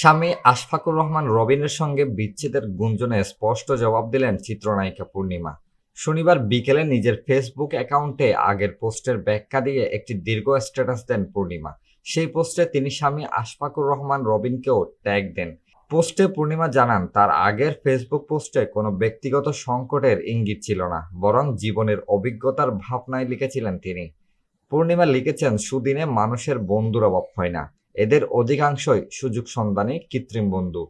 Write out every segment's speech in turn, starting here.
স্বামী আশফাকুর রহমান রবিনের সঙ্গে বিচ্ছেদের গুঞ্জনে স্পষ্ট জবাব দিলেন চিত্রনায়িকা পূর্ণিমা। শনিবার বিকেলে নিজের ফেসবুক অ্যাকাউন্টে আগের পোস্টের ব্যাখ্যা দিয়ে একটি দীর্ঘ স্ট্যাটাস দেন পূর্ণিমা। সেই পোস্টে তিনি স্বামী আশফাকুর রহমান রবিনকেও ট্যাগ দেন। পোস্টে পূর্ণিমা জানান, তার আগের ফেসবুক পোস্টে কোনো ব্যক্তিগত সংকটের ইঙ্গিত ছিল না, বরং জীবনের অভিজ্ঞতার ভাবনায় লিখেছিলেন তিনি। পূর্ণিমা লিখেছেন, সুদিনে মানুষের বন্ধুর অভাব হয় না। এদের অধিকাংশই সুযোগ সন্ধানী কৃত্রিম বন্ধু।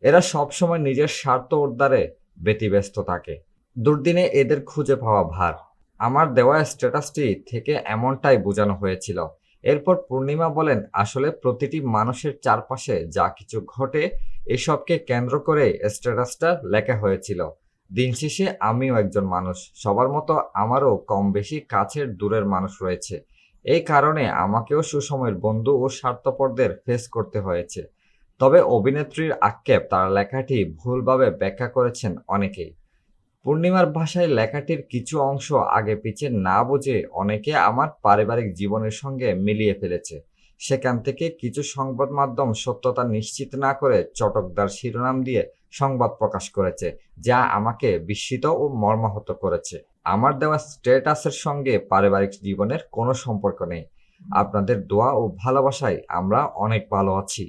এরা সবসময় নিজের স্বার্থ উদ্ধারে ব্যতিব্যস্ত থাকে। দুর্দিনে এদের খুঁজে পাওয়া ভার। আমার দেওয়া স্ট্যাটাসটি থেকে এমনটাই বোঝানো হয়েছিল। এরপর পূর্ণিমা বলেন, আসলে প্রতিটি মানুষের চারপাশে যা কিছু ঘটে, এসবকে কেন্দ্র করে স্ট্যাটাসটা লেখা হয়েছিল। দিন শেষে আমিও একজন মানুষ। সবার মতো আমারও কম বেশি কাছের দূরের মানুষ রয়েছে। এই কারণে আমাকেও সুসময়ের বন্ধু ও স্বার্থপরদের ফেস করতে হয়েছে। তবে অভিনেত্রীর আক্ষেপ, তার লেখাটি ভুলভাবে ব্যাখ্যা করেছেন অনেকেই। পূর্ণিমার ভাষায় লেখাটির কিছু অংশ আগে পিছে না বুঝে অনেকে আমার পারিবারিক জীবনের সঙ্গে মিলিয়ে ফেলেছে। সেখান থেকে কিছু সংবাদ মাধ্যম সত্যতা নিশ্চিত না করে চটকদার শিরোনাম দিয়ে সংবাদ প্রকাশ করেছে, যা আমাকে বিস্মিত ও মর্মাহত করেছে। আমার দেওয়া স্ট্যাটাসের সঙ্গে পারিবারিক জীবনের কোনো সম্পর্ক নেই। আপনাদের দোয়া ও ভালোবাসায় আমরা অনেক ভালো আছি।